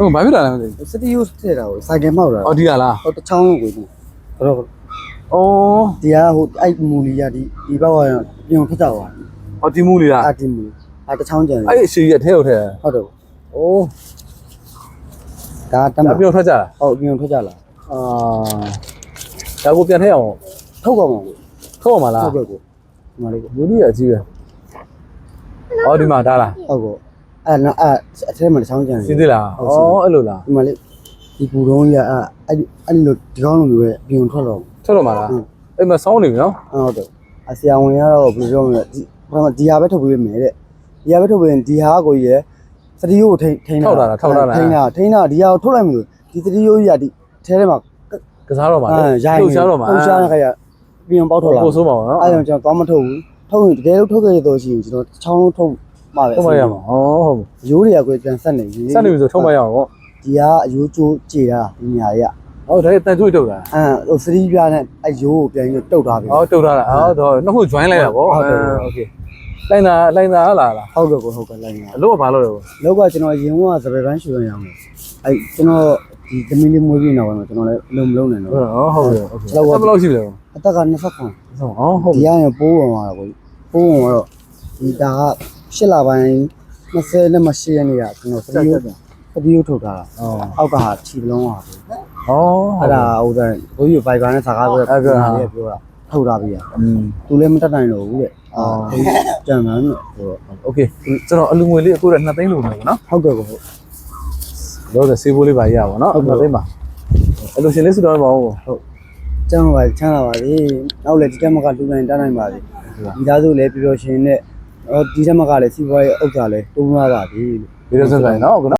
ဟုတ်ဘာဖြစ်တာလဲမသိစတီယိုထည့်တာကိုစိုက်ကင်မောက်တာဘူးအော်ဒီကလားဟိုတစ်ချောင်းကိုကိုတော့အော်ဒီကဟိုအဲ့မူလီရဒီဒီဘက်ကပြုံထွက်တော့ပါအော်ဒီမူလီလားအာတီမူအာတစ်ချောင်းကျန်အဲ့ဒီအရှိကြီးအထဲကိုထဲတယ်ဟုတ်တယ်အိုးဒါတဒါမပြုံထွက်ကြတာဟုတ်ပြုံထွက်ကြလားအာဒါကိုပြန်ထည့်အောင်ထုတ်ပါမှာကိုထုတ်အောင်မလားဟုတ်ကဲ့ကိုဒီမှာလေးကိုမူလီကအကြီးပဲအော်ဒီမှာဒါလားဟုတ်ကော အဲ့နော်အဲ့အထဲမှာတစ်ချောင်းကျန်စီးသေးလားဟုတ်စီးအော်အဲ့လိုလားဒီမှာလေးဒီပူတုံးကြီးကအဲ့အဲ့အဲ့လိုဒီကောင်းလိုမျိုးပဲပြုံထွက်တော့ထွက်တော့မလားဟုတ်အဲ့မှာစောင်းနေပြီနော်ဟုတ်တယ်အဆရာဝန်ကတော့ဘယ်လိုပြောမလဲဒီပထမဒီဟာပဲထုတ်ပေးမယ်တဲ့ဒီဟာပဲထုတ်ပေးရင်ဒီဟာကိုကြီးရယ်စတီယိုကိုထိန်းထိန်းထိန်းတာထိန်းတာဒီဟာကိုထုတ်လိုက်မလို့ဒီစတီယိုကြီးကဒီထဲထဲမှာကစားတော့မှာအဲရိုင်းလှုပ်ရှားတော့မှာလှုပ်ရှားတဲ့ခါကျပြင်ပေါက်ထွက်လာကိုဆိုးမှာနော်အဲ့ဒါကြောင့်သွားမထုတ်ဘူးထုတ်ရင်တကယ်လို့ထုတ်ခဲ့ရတော့ရှိရင်ကျွန်တော်ချောင်းလုံးထုတ် မှပဲ ထုတ်မရမှာဩဟုတ်ပြီ ရိုးတွေကကိုပြန်ဆက်နေပြီ စက်နေပြီဆိုထုတ်မရအောင်ပေါ့ ဒီကအယိုးကျိုးကြေတာဒီညာတွေက ဟုတ်ဒါတန်ကျွေးတုတ်တာ အဲဟိုစတီးပြားနဲ့အယိုးကိုပြန်ပြီးတုတ်ထားပြီ ဟောတုတ်ထားတာအော်တော့နှစ်ခု join လိုက်တာပေါ့ ဟုတ်တယ် โอเคလိုင်းတာလိုင်းတာဟလားလား ဟုတ်ကဲ့ကိုဟုတ်ကဲ့လိုက်နေတာ အလို့ကဘာလို့လဲ လောက်ကကျွန်တော်ရင်ကစပယ်ပန်းရှူရအောင်အဲကျွန်တော်ဒီသမီးလေးမွေးပြီးနောက်ပိုင်းမှာကျွန်တော်လည်းအလုံးမလုံးနိုင်တော့ ဟုတ်ဟုတ်တယ်โอเค လောက်ပါ ဘယ်လောက်ရှိပြီလဲ အသက်က20ခွန် ဟုတ်ဟုတ် ဒီကရင်ပိုးဝင်သွားတာကိုပိုးဝင်တော့ဒီဒါက 8လပိုင်း20နဲ့မရှိရနေတာကျွန်တော်စတီးယိုးစတီးယိုးထုတ်ထားတာ အော် အောက်ကဟာခြေလုံးပါဘူး ဟော အဲ့ဒါဟိုတဲ့ဘိုးကြီးဘိုက်ဘာနဲ့စကားပြော အဲ့ဒါ ပြောတာထုတ်ထားပြီอ่ะ อืม သူလည်းမတက်နိုင်တော့ဘူးတဲ့ အော် ကြံမှန်းလို့ဟို โอเคကျွန်တော်အလူငွေလေးအခုတော့2သိန်းလို့မယ်ပေါ့နော် ဟုတ်ကဲ့ကိုဟုတ် လောဆယ်စေးဘိုးလေးပါရပါတော့2သိန်းပါအလူရှင်လေးစုတော်ပါဦး ကျမ်းပါချမ်းသာပါစေနောက်လည်းဒီတက်မကလူနိုင်တတ်နိုင်ပါစေဒီသားစုလည်းပျော်ပျော်ရှင်နဲ့ဟော ဒီတက်မကလည်းစီးပွားရေးဥစ္စာလည်းတုံးလာပါပြီလို့ဒီလိုစက်ဆိုင်နော်